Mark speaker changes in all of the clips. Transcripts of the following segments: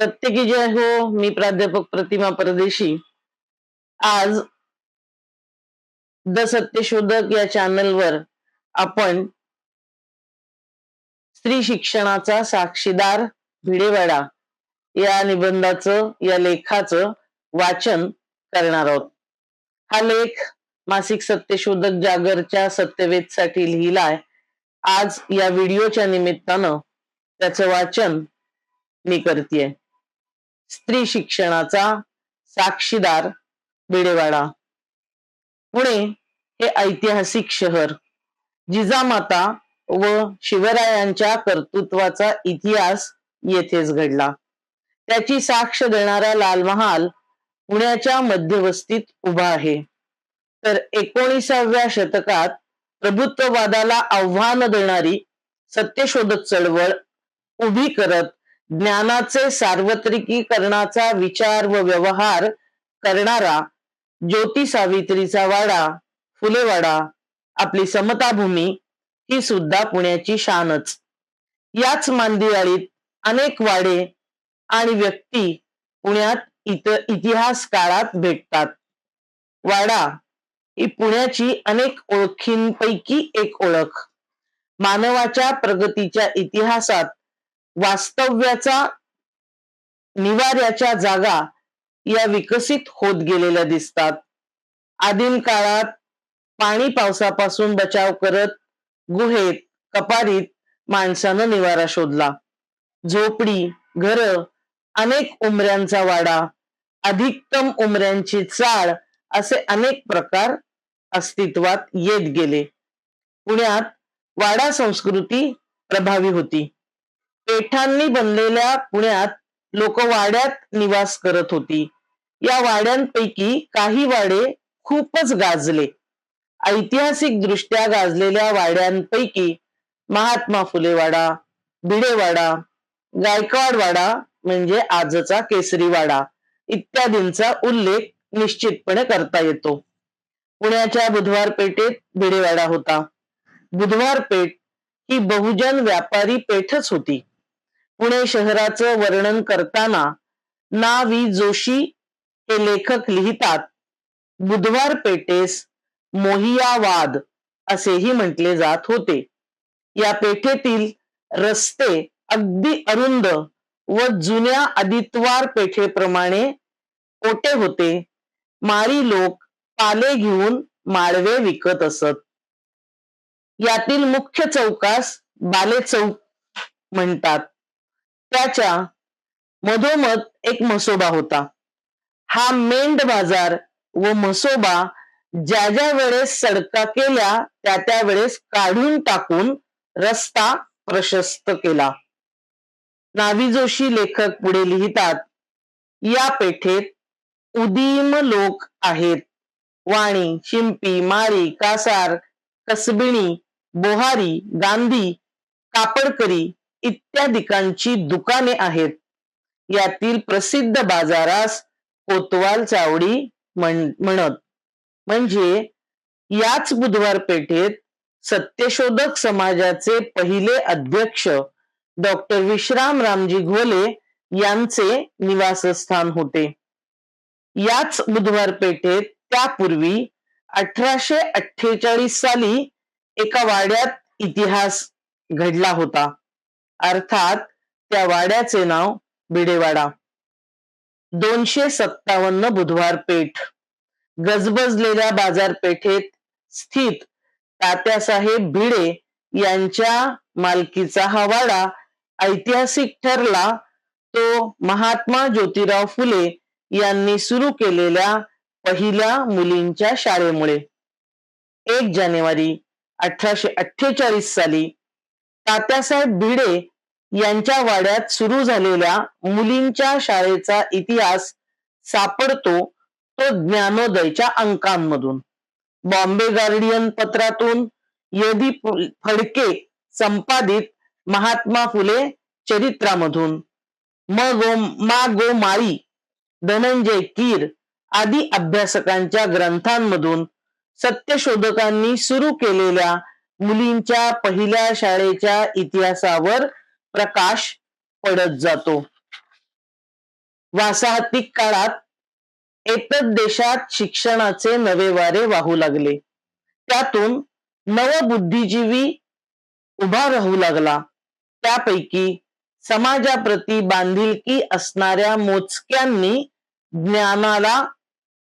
Speaker 1: सत्य की जय हो मी प्राध्यापक प्रतिमा परदेशी. आज द सत्यशोधक या चॅनलवर आपण स्त्री शिक्षणाचा साक्षीदार भिडेवाडा या निबंधाचं या लेखाचं वाचन करणार आहोत. हा लेख मासिक सत्यशोधक जागरच्या सत्यवेदसाठी लिहिलाय. आज या व्हिडिओच्या निमित्तानं त्याचं वाचन मी करतेय. स्त्री शिक्षणाचा साक्षीदार बेडेवाडा पुणे हे ऐतिहासिक शहर. जिजामाता व शिवरायांच्या कर्तृत्वाचा इतिहास येथेच घडला. त्याची साक्ष देणारा लाल महाल पुण्याच्या मध्यवस्तीत उभा आहे. तर एकोणीसाव्या शतकात प्रभुत्ववादाला आव्हान देणारी सत्यशोधक चळवळ उभी करत ज्ञानाचे सार्वत्रिकीकरणाचा विचार व व्यवहार करणारा ज्योती सावित्रीचा वाडा फुलेवाडा आपली समताभूमी ही सुद्धा पुण्याची शानच. याच मांदियाळीत अनेक वाडे आणि व्यक्ती पुण्यात इत इतिहास काळात भेटतात. वाडा ही पुण्याची अनेक ओळखींपैकी एक ओळख. मानवाच्या प्रगतीच्या इतिहासात वास्तव्याचा निवाऱ्याच्या जागा या विकसित होत गेलेल्या दिसतात. आदिम काळात पाणी पावसापासून बचाव करत गुहेत कपारीत माणसानं निवारा शोधला. झोपडी घर अनेक उमऱ्यांचा वाडा अधिकतम उमऱ्यांची चाळ असे अनेक प्रकार अस्तित्वात येत गेले. पुण्यात वाडा संस्कृती प्रभावी होती. पेठांनी बनलेल्या पुण्यात लोक वाड्यात निवास करत होती. या वाड्यांपैकी काही वाडे खूपच गाजले. ऐतिहासिक दृष्ट्या गाजलेल्या वाड्यांपैकी महात्मा फुले वाडा भिडेवाडा गायकवाड वाडा म्हणजे आजचा केसरी वाडा इत्यादींचा उल्लेख निश्चितपणे करता येतो. पुण्याच्या बुधवार पेठेत भिडेवाडा होता. बुधवार पेठ ही बहुजन व्यापारी पेठच होती. पुणे शहराचं वर्णन करताना ना वी जोशी हे लेखक लिहितात बुधवार पेठेस मोहियावाद असेही म्हटले जात होते. या पेठेतील रस्ते अगदी अरुंद व जुन्या आदित्वार पेठेप्रमाणे ओटे होते. माळी लोक पाले घेऊन माळवे विकत असत. यातील मुख्य चौकास बाले चौक म्हणतात. त्याच्या मधोमध एक म्हसोबा होता. हा मेंढ बाजार व म्हसोबा ज्या ज्या वेळेस सडका केल्या त्या त्या वेळेस काढून टाकून रस्ता प्रशस्त केला. नावी जोशी लेखक पुढे लिहितात या पेठेत उदीम लोक आहेत. वाणी शिंपी मारी कासार कसबिणी बोहारी गांधी कापडकरी इत्यादिकांची दुकाने आहेत. यातील प्रसिद्ध बाजारास कोतवाल चावडी म्हणत. म्हणजे याच बुधवार पेठेत सत्यशोधक समाजाचे पहिले अध्यक्ष डॉक्टर विश्राम रामजी घोले यांचे निवासस्थान होते. याच बुधवार पेठेत त्यापूर्वी अठराशे अठ्ठेचाळीस साली एका वाड्यात इतिहास घडला होता. अर्थात त्या वाड्याचे नाव भिडेवाडा. दोनशे सत्तावन्न बुधवार पेठ. गजबजलेल्या बाजारपेठेत स्थित तात्यासाहेब भिडे यांच्या मालकीचा हा वाडा ऐतिहासिक ठरला. तो महात्मा ज्योतिराव फुले यांनी सुरू केलेल्या पहिल्या मुलींच्या शाळेमुळे. एक जानेवारी अठराशे अठ्ठेचाळीस साली तात्यासाहेब भिडे यांच्या वाड्यात सुरू झालेल्या मुलींच्या शाळेचा इतिहास सापडतो तो ज्ञानोदयच्या अंकांमधून. बॉम्बे गार्डियन पत्रातून यदी फडके संपादित महात्मा फुले चरित्रामधून. म गो मा गो माळी धनंजय कीर आदी अभ्यासकांच्या ग्रंथांमधून सत्यशोधकांनी सुरू केलेल्या मुलींच्या पहिल्या शाळेच्या इतिहासावर प्रकाश पडत जातो. वासाहतिक काळात एतद देशात शिक्षणाचे नवे वारे वाहू लागले. त्यातून नवबुद्धिजीवी उभा राहू लागला. त्यापैकी समाजाप्रती बांधिलकी असणाऱ्या मोजक्यांनी ज्ञानाला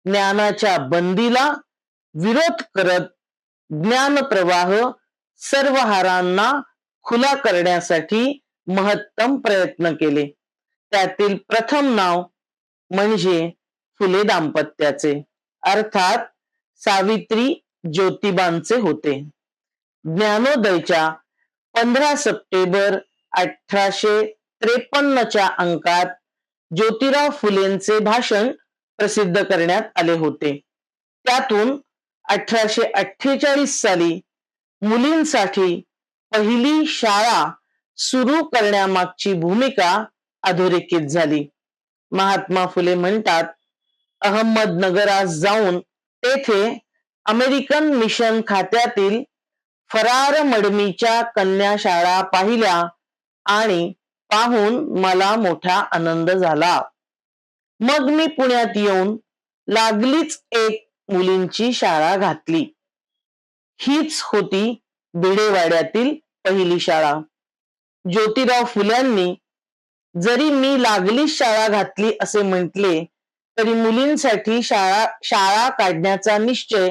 Speaker 1: ज्ञानाच्या बंदीला विरोध करत ज्ञान प्रवाह सर्वहारांना खुला करण्यासाठी महत्तम प्रयत्न केले. त्यातील प्रथम नाव म्हणजे फुले दाम्पत्याचे. अर्थात सावित्री ज्योतिबांचे होते. ज्ञानोदयच्या पंधरा सप्टेंबर अठराशे त्रेपन्नच्या अंकात ज्योतिराव फुलेंचे भाषण प्रसिद्ध करण्यात आले होते. त्यातून अठराशे अठ्ठेचाळीस साली मुलींसाठी पहिली शाळा सुरू करण्यामागची भूमिका अधोरेखित झाली. महात्मा फुले म्हणतात अहमदनगरात जाऊन तेथे अमेरिकन मिशन खात्यातील फरार मडमीच्या कन्या शाळा पाहिल्या आणि पाहून मला मोठा आनंद झाला. मग मी पुण्यात येऊन लागलीच एक मुलींची शाळा घातली. हीच होती भिडेवाड्यातील पहिली शाळा. ज्योतिराव फुल्यांनी जरी मी लागली शाळा घातली असे म्हटले तरी मुलींसाठी शाळा शाळा काढण्याचा निश्चय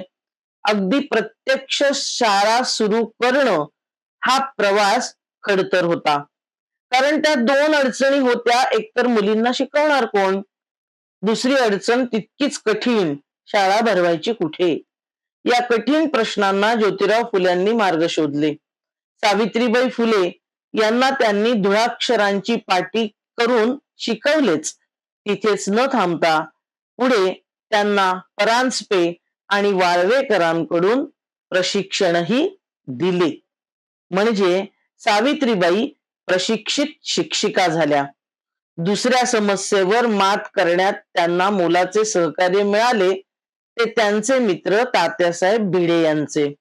Speaker 1: अगदी प्रत्यक्ष शाळा सुरू करणं हा प्रवास खडतर होता. कारण त्या दोन अडचणी होत्या एकतर मुलींना शिकवणार कोण? दुसरी अडचण तितकीच कठीण शाळा भरवायची कुठे? या कठीण प्रश्नांना ज्योतिराव फुल्यांनी मार्ग शोधले. सावित्रीबाई फुले यांना त्यांनी धुळाक्षरांची पाटी करून शिकवलेच. तिथेच न थांबता पुढे त्यांना परांजपे आणि वाळवेकरांकडून प्रशिक्षणही दिले. म्हणजे सावित्रीबाई प्रशिक्षित शिक्षिका झाल्या. दुसऱ्या समस्येवर मात करण्यात त्यांना मोलाचे सहकार्य मिळाले ते त्यांचे मित्र तात्यासाहेब भिडे यांचे.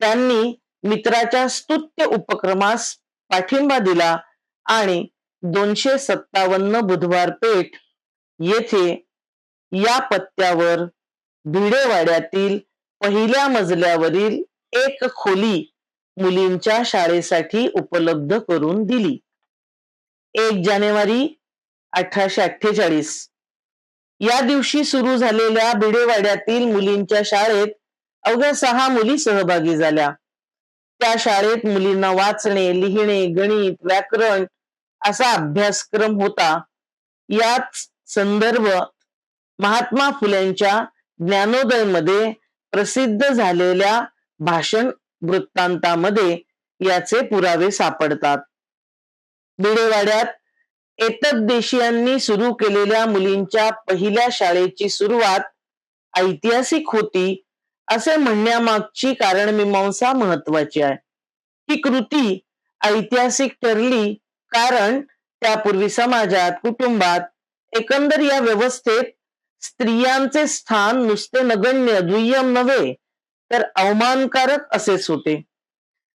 Speaker 1: त्यांनी मित्राच्या स्तुत्य उपक्रमास पाठिंबा दिला आणि दोनशे सत्तावन्न बुधवार पेठ येथे या पत्त्यावर भिडेवाड्यातील पहिल्या मजल्यावरील एक खोली मुलींच्या शाळेसाठी उपलब्ध करून दिली. एक जानेवारी अठराशे अठ्ठेचाळीस. या दिवशी सुरू झालेल्या भिडेवाड्यातील मुलींच्या शाळेत अवघ्या सहा मुली सहभागी झाल्या. त्या शाळेत मुलींना वाचणे लिहिणे गणित व्याकरण असा अभ्यासक्रम होता. याच संदर्भ महात्मा फुल्यांच्या ज्ञानोदयमध्ये प्रसिद्ध झालेल्या भाषण वृत्तांतामध्ये याचे पुरावे सापडतात. बिडेवाड्यात एतद्देशीयांनी सुरू केलेल्या मुलींच्या पहिल्या शाळेची सुरुवात ऐतिहासिक होती. असे म्हणण्यामागची कारणमीमांसा महत्वाची आहे. ही कृती ऐतिहासिक ठरली कारण त्यापूर्वी समाजात कुटुंबात एकंदर या व्यवस्थेत स्त्रियांचे स्थान नुसते नगण्य दुय्यम नव्हे तर अवमानकारक असेच होते.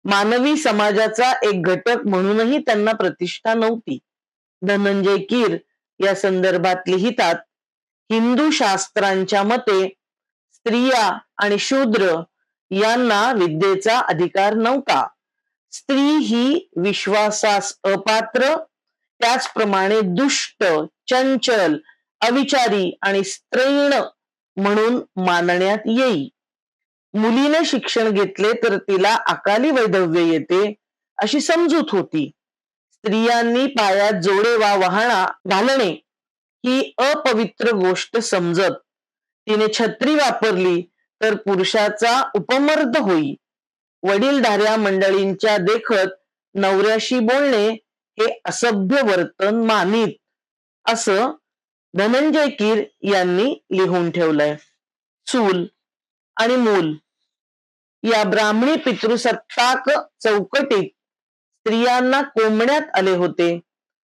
Speaker 1: मानवी समाजाचा एक घटक म्हणूनही त्यांना प्रतिष्ठा नव्हती. धनंजय कीर या संदर्भात लिहितात हिंदू शास्त्रांच्या मते स्त्रिया आणि शूद्र यांना विद्येचा अधिकार नव्हता. स्त्री ही विश्वासास अपात्र त्याचप्रमाणे दुष्ट चंचल अविचारी आणि स्त्रैण म्हणून मानण्यात येई. मुलीने शिक्षण घेतले तर तिला अकाली वैधव्य येते अशी समजूत होती. स्त्रियांनी पायात जोडे वा वाहणा घालणे ही अपवित्र गोष्ट समजत. तिने छत्री वापरली तर पुरुषाचा उपमर्द होई. वडीलधाऱ्या मंडळींच्या देखत नवऱ्याशी बोलणे हे असभ्य वर्तन मानित असं धनंजय कीर यांनी लिहून ठेवलंय. चूल आणि मूल. या ब्राह्मणी पितृसत्ताक चौकटीत स्त्रियांना कोंबण्यात आले होते.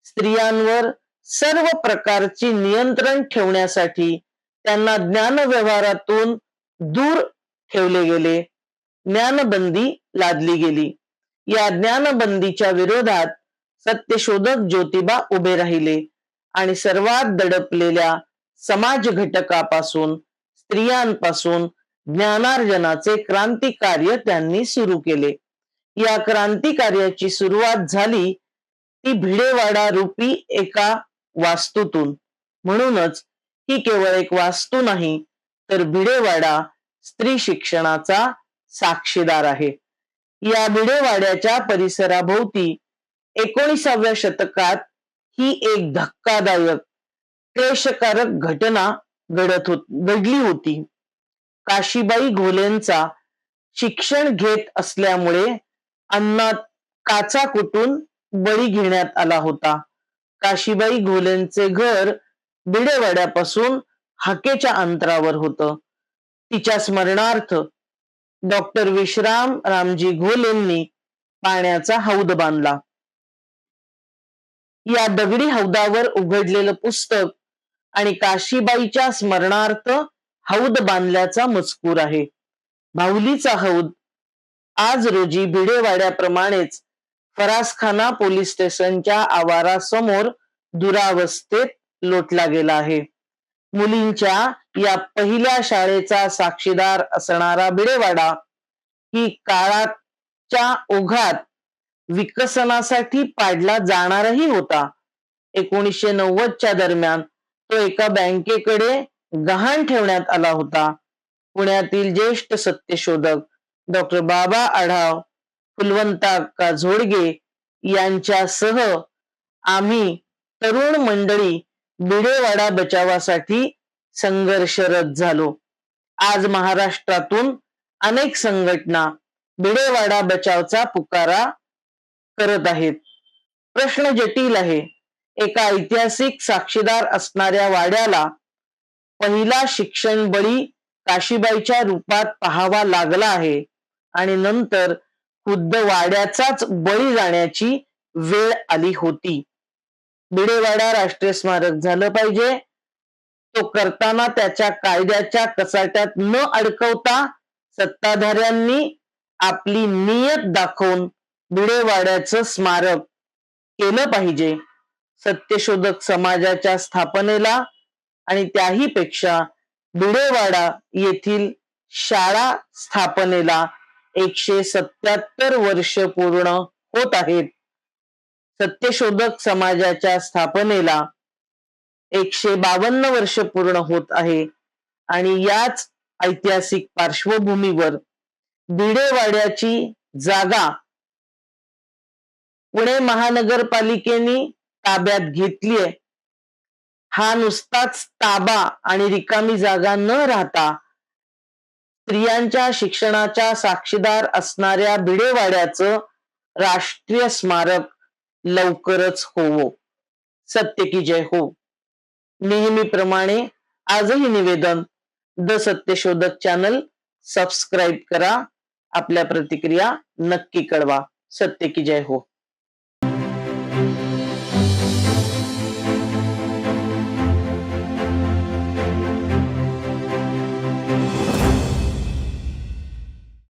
Speaker 1: स्त्रियांवर सर्व प्रकारची नियंत्रण ठेवण्यासाठी त्यांना ज्ञान व्यवहारातून दूर ठेवले गेले. ज्ञानबंदी लादली गेली. या ज्ञानबंदीच्या विरोधात सत्यशोधक ज्योतिबा उभे राहिले आणि सर्वात दडपलेल्या समाज घटकापासून स्त्रियांपासून ज्ञानार्जनाचे क्रांती कार्य त्यांनी सुरू केले. या क्रांती कार्याची सुरुवात झाली ती भिडेवाडा रूपी एका वास्तूतून. म्हणूनच ही केवळ एक वास्तू नाही तर भिडेवाडा स्त्री शिक्षणाचा साक्षीदार आहे. या भिडेवाड्याच्या परिसराभोवती एकोणीसाव्या शतकात ही एक धक्कादायक क्लेशकारक घटना घडत होत घडली होती. काशीबाई घोलेंचा शिक्षण घेत असल्यामुळे अन्नात काचा कुटून बळी घेण्यात आला होता. काशीबाई घोलेंचे घर बिडेवाड्यापासून हाकेच्या अंतरावर होतं. तिच्या स्मरणार्थ डॉक्टर विश्राम रामजी घोलेंनी पाण्याचा हौद बांधला. या दगडी हौदावर उघडलेलं पुस्तक आणि काशीबाईच्या स्मरणार्थ हौद बांधल्याचा मजकूर आहे. भाऊलीचा हौद आज रोजी भिडेवाड्याप्रमाणेच फरासखाना पोलीस स्टेशनच्या आवारासमोर दुरावस्थेत लोटला गेला आहे. मुलींच्या या पहिल्या शाळेचा साक्षीदार असणारा बिडेवाडा ही काळाच्या ओघात विकसनासाठी पाडला जाणारही होता. एकोणीसशे नव्वदच्या दरम्यान तो एका बँकेकडे गहाण ठेवण्यात आला होता. पुण्यातील ज्येष्ठ सत्यशोधक डॉक्टर बाबा आढाव फुलवंता झोडगे यांच्यासह आम्ही तरुण मंडळी बिडेवाडा बचावासाठी संघर्षरत झालो. आज महाराष्ट्रातून अनेक संघटना बिडेवाडा बचावचा पुकारा करत आहेत. प्रश्न जटिल आहे. एका ऐतिहासिक साक्षीदार असणाऱ्या वाड्याला पहिला शिक्षण बळी काशीबाईच्या रूपात पाहावा लागला आहे आणि नंतर खुद्द वाड्याचाच बळी जाण्याची वेळ आली होती. बिडेवाडा राष्ट्रीय स्मारक झालं पाहिजे. तो करताना त्याच्या कायद्याच्या कसाट्यात न अडकवता सत्ताधाऱ्यांनी आपली नियत दाखवून बिडेवाड्याचं स्मारक केलं पाहिजे. सत्यशोधक समाजाच्या स्थापनेला आणि त्याही पेक्षा बिडेवाडा येथील शाळा स्थापनेला एकशे सत्याहत्तर वर्ष पूर्ण होत आहेत. सत्यशोधक समाजाच्या स्थापनेला एकशे बावन्न वर्ष पूर्ण होत आहे. आणि याच ऐतिहासिक पार्श्वभूमीवर भिडेवाड्याची जागा पुणे महानगरपालिकेने ताब्यात घेतलीये हा नुसताच ताबा आणि रिकामी जागा न राहता स्त्रियांच्या शिक्षणाच्या साक्षीदार असणाऱ्या भिडेवाड्याचं राष्ट्रीय स्मारक लवकरच होवो. सत्य की जय हो. नेहमीप्रमाणे आजही निवेदन द सत्यशोधक चॅनल सबस्क्राईब करा. आपल्या प्रतिक्रिया नक्की कळवा. सत्य की जय हो.